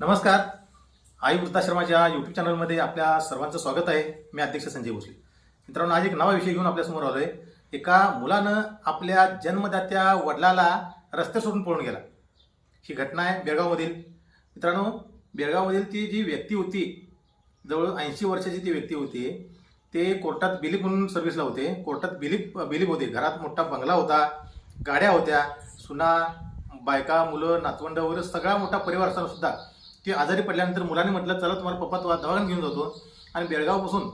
नमस्कार. आई वृद्धाश्रमाच्या यूट्यूब चॅनलमध्ये आपल्या सर्वांचं स्वागत आहे. मी अध्यक्ष संजय भोसले. मित्रांनो आज एक नवा विषय घेऊन आपल्यासमोर आलो आहे एका मुलानं आपल्या जन्मदात्या वडिलाला रस्ते सोडून पळून गेला. ही घटना आहे बेळगावमधील. मित्रांनो बेळगावमधील ती जी व्यक्ती होती जवळ ऐंशी वर्षाची ती व्यक्ती होती ते कोर्टात बिलीप म्हणून सर्व्हिसला होते. कोर्टात बिलीप बिलीप होते. घरात मोठा बंगला होता गाड्या होत्या सुना बायका मुलं नातवंड वगैरे सगळा मोठा परिवार असताना सुद्धा ते आजारी पडल्यानंतर मुलाने म्हटलं चला तुम्हाला पप्पा तो दवाखान्यात घेऊन जातो. आणि बेळगावपासून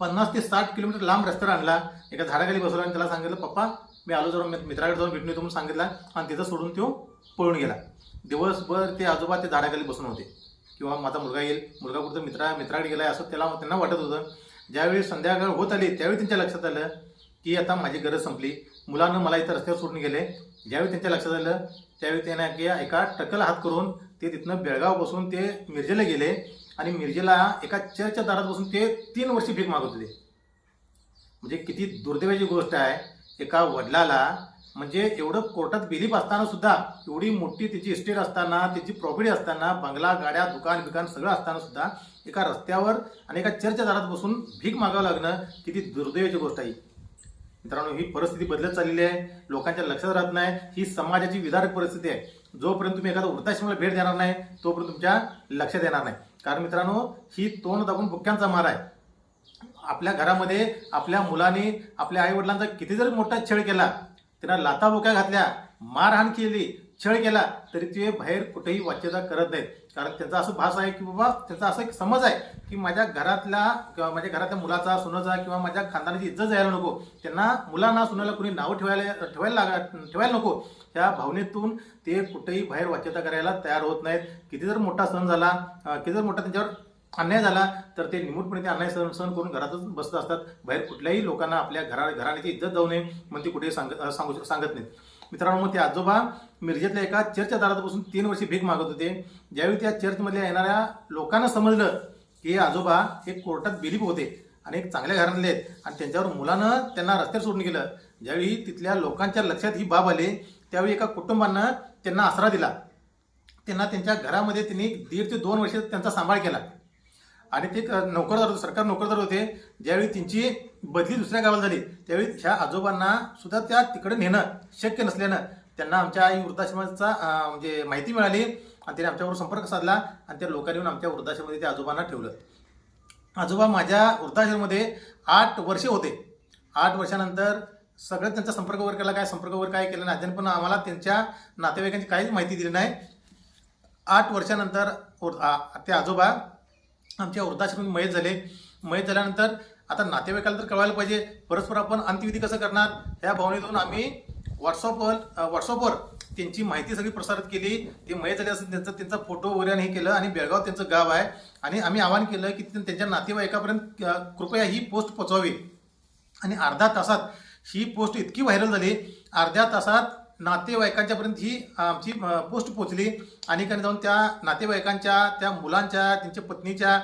पन्नास ते साठ किलोमीटर लांब रस्त्यावर आणला एका झाडाखाली बसवला आणि त्याला सांगितलं पप्पा मी आलो जाऊन मित्राकडे जाऊन भेटून येतो म्हणून सांगितलं आणि तिथं सोडून तो पळून गेला. दिवसभर ते आजोबा ते झाडाखाली बसून होते. किंवा माझा मुलगा येईल मुलगा कुठं मित्रा मित्राकडे गेला असं त्याला त्यांना वाटत होतं. ज्यावेळी संध्याकाळ होत आली त्यावेळी त्यांच्या लक्षात आलं की आता माझी गरज संपली. मुलांना मला इथं रस्त्यावर सोडून गेले. ज्यावेळी त्यांच्या लक्षात आलं त्यावेळी त्यानं की एका टक्कल हात करून ते तिथनं बेळगाव बसून ते मिरजेला गेले आणि मिरजेला एका चर्चच्या दारात बसून ते तीन वर्षी भीक मागत होते. म्हणजे किती दुर्दैवाची गोष्ट आहे. एका वडिलाला म्हणजे एवढं कोर्टात बिलीप असताना सुद्धा एवढी मोठी तिची इस्टेट असताना तिची प्रॉपर्टी असताना बंगला गाड्या दुकान बिकान सगळं असताना सुद्धा एका रस्त्यावर आणि एका चर्चच्या दारात बसून भीक मागावं लागणं किती दुर्दैवाची गोष्ट आहे. मित्रांनो ही परिस्थिती बदलत चाललेली आहे. लोकांच्या लक्षात राहत नाही. ही समाजाची विदारक परिस्थिती आहे. जोपर्यंत तुम्ही एखादा वृद्धाश्रमाला भेट देणार नाही तोपर्यंत तुमच्या लक्षात येणार नाही. कारण मित्रांनो ही तोंड दाबून बुक्क्यांचा मार आहे. आपल्या घरामध्ये आपल्या मुलाने आपल्या आई वडिलांचा किती जरी मोठा छेड केला. त्यांना लाताबोक्या घातल्या मारहाण केली. छळ केला तरी ते बाहेर कुठेही वाच्यता करत नाहीत. कारण त्यांचा असं भास आहे की बाबा त्यांचा असं एक समज आहे की माझ्या घरातल्या किंवा माझ्या घरातल्या मुलाचा सुनाचा किंवा माझ्या खानदानाची इज्जत जायला नको. त्यांना मुलांना सुनाला कुणी नावं ठेवायला ठेवायला लागा ठेवायला नको. त्या भावनेतून ते कुठेही बाहेर वाच्यता करायला तयार होत नाहीत. किती जर मोठा सण झाला किती जर मोठा त्यांच्यावर अन्याय झाला तर ते निमूटपणे ते अन्याय सहन सहन करून घरातच बसत असतात. बाहेर कुठल्याही लोकांना आपल्या घरा घराण्याची इज्जत जाऊ नये म्हणून ते कुठेही सांग सांगू सांगत नाहीत. मित्रांनो मग ते आजोबा मिरजेतल्या एका चर्चच्या दारात बसून तीन वर्षे भीक मागत होते. ज्यावेळी त्या चर्चमधल्या येणाऱ्या लोकांना समजलं की हे आजोबा हे कोर्टात बिलीप होते आणि एक चांगल्या घरातले आहेत आणि त्यांच्यावर मुलानं त्यांना रस्त्यावर सोडून गेलं. ज्यावेळी तिथल्या लोकांच्या लक्षात ही बाब आली त्यावेळी एका कुटुंबानं त्यांना आसरा दिला. त्यांना त्यांच्या घरामध्ये त्यांनी दीड ते दोन वर्ष त्यांचा सांभाळ केला. आणि ते नोकरदार होते सरकार नोकरदार होते. ज्यावेळी त्यांची बदली दुसऱ्या गावाला झाली त्यावेळी ह्या आजोबांना सुद्धा त्या तिकडे नेणं शक्य नसल्यानं त्यांना आमच्या आई वृद्धाश्रमाचा म्हणजे माहिती मिळाली आणि त्याने आमच्यावर संपर्क साधला आणि त्या लोकांनी येऊन आमच्या वृद्धाश्रमामध्ये त्या आजोबांना ठेवलं. आजोबा माझ्या वृद्धाश्रममध्ये आठ वर्षे होते. आठ वर्षानंतर सगळं त्यांचा संपर्क वगैरे केला काय संपर्क वगैरे काय केलं नाही अजून पण आम्हाला त्यांच्या नातेवाईकांची काहीच माहिती दिली नाही. आठ वर्षानंतर वृ- ते आजोबा आमच्या वृद्धाश्रमात मयत झाले. मयत झाल्यानंतर आता नातेवाईकाला तर कळवायला पाहिजे परस्पर आपण अंत्यविधी कसं करणार ह्या भावनेतून आम्ही व्हॉट्सअपवर व्हॉट्सअपवर त्यांची माहिती सगळी प्रसारित केली. ते मय झाले असं त्यांचं त्यांचा फोटो वगैरे आणि हे केलं आणि बेळगाव त्यांचं गाव आहे. आणि आम्ही आवाहन केलं की त्यांच्या नातेवाईकापर्यंत कृपया ही पोस्ट पोचवावी. आणि अर्धा तासात ही पोस्ट इतकी व्हायरल झाली. अर्ध्या तासात नातेवाईकांच्यापर्यंत ही आमची पोस्ट पोचली. अनेकांनी जाऊन त्या नातेवाईकांच्या त्या मुलांच्या त्यांच्या पत्नीच्या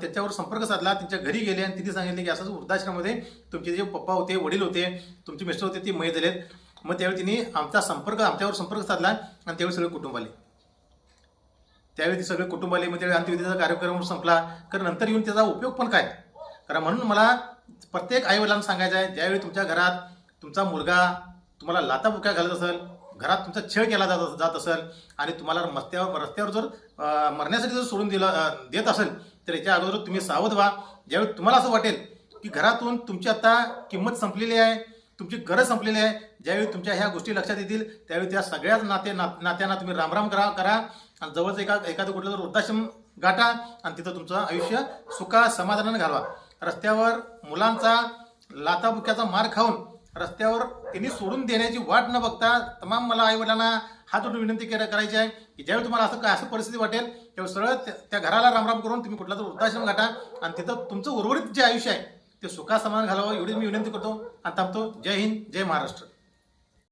त्याच्यावर संपर्क साधला. त्यांच्या घरी गेले आणि तिथे सांगितले की असंच वृद्धाश्रमामध्ये तुमचे जे पप्पा होते वडील होते तुमचे मिस्टर होते ते मय झालेत. मग त्यावेळी तिने आमचा संपर्क आमच्यावर संपर्क साधला आणि त्यावेळी सगळे कुटुंब आले त्यावेळी ती सगळे कुटुंब आले मग त्यावेळी अंत्यविधीचा कार्यक्रम संपला. कारण नंतर येऊन त्याचा उपयोग पण काय? कारण म्हणून मला प्रत्येक आईवडिलांना सांगायचं आहे ज्यावेळी तुमच्या घरात तुमचा मुलगा तुम्हाला लाताबुक्या घालत असेल घरात तुमचा छळ केला जात जात असेल आणि तुम्हाला रस्त्यावर रस्त्यावर जर मरण्यासाठी जर सोडून दिलं देत असेल तर याच्या अगोदर तुम्ही सावध व्हा. ज्यावेळी तुम्हाला असं वाटेल की घरातून तुमची आता किंमत संपलेली आहे तुमची गरज संपलेली आहे. ज्यावेळी तुमच्या ह्या गोष्टी लक्षात येतील त्यावेळी त्या सगळ्याच नाते ना नात्यांना तुम्ही रामराम करा करा. आणि जवळच एका एखादं कुठलं जर वृद्धाश्रम गाठा आणि तिथं तुमचं आयुष्य सुखा समाधानाने घालवा. रस्त्यावर मुलांचा लाताबुक्याचा मार खाऊन रस्त्यावर त्यांनी सोडून देण्याची वाट न बघता तमाम मला आईवडिलांना हात जोडून विनंती करा- करायची आहे की ज्यावेळी तुम्हाला असं काय असं परिस्थिती वाटेल त्यावेळी सरळ त्या- त्या घराला रामराम करून तुम्ही कुठला तर वृद्धाश्रम गाठा आणि तिथं तुमचं उर्वरित जे आयुष्य आहे ते सुखासमान घालावं एवढी मी विनंती करतो आणि थांबतो. जय हिंद जय महाराष्ट्र.